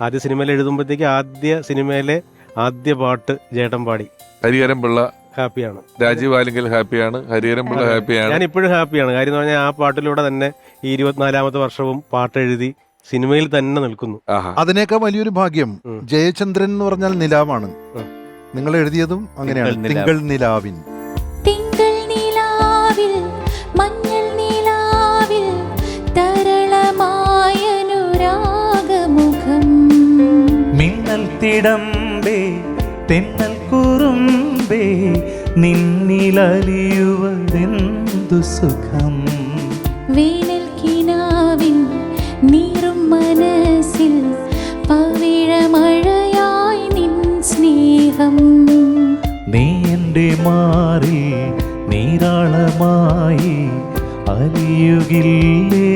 ആദ്യ സിനിമയിൽ എഴുതുമ്പോഴത്തേക്ക് ആദ്യ സിനിമയിലെ ആദ്യ പാട്ട് ജേട്ടൻ പാടി. ഹരിഹരം പിള്ള ഹാപ്പിയാണ് രാജീവ് ആലിങ്കൽ ഹാപ്പിയാണ് ഹരിഹരം പിള്ള ഹാപ്പിയാണ് ഞാൻ ഇപ്പോഴും ഹാപ്പിയാണ് കാര്യം എന്ന് പറഞ്ഞാൽ ആ പാട്ടിലൂടെ തന്നെ ഈ ഇരുപത്തിനാലാമത്തെ വർഷവും പാട്ട് എഴുതി സിനിമയിൽ തന്നെ നിൽക്കുന്നു. അതിനേക്കാൾ വലിയൊരു ഭാഗ്യം ജയചന്ദ്രൻ എന്ന് പറഞ്ഞാൽ നിലാവാണ്. നിങ്ങൾ എഴുതിയതും അങ്ങനെയാണ്. തിങ്കൾ നിലാവ്. തിങ്കൾ നിലാവിൻ തിങ്കൾ നിലാവിൽ മഞ്ഞൾ നിലാവിൽ തിടമ്പേ തെന്നൽ കുറുമ്പേ നിന്നിലലിയുവതെന്തു സുഖം? വേനൽ കിനാവിൻ നീറും മനസ്സിൽ പവിഴമഴയായി നിൻ സ്നേഹം. നീ എന്റെ മാറി നീരാളമായി അലിയുകില്ലേ?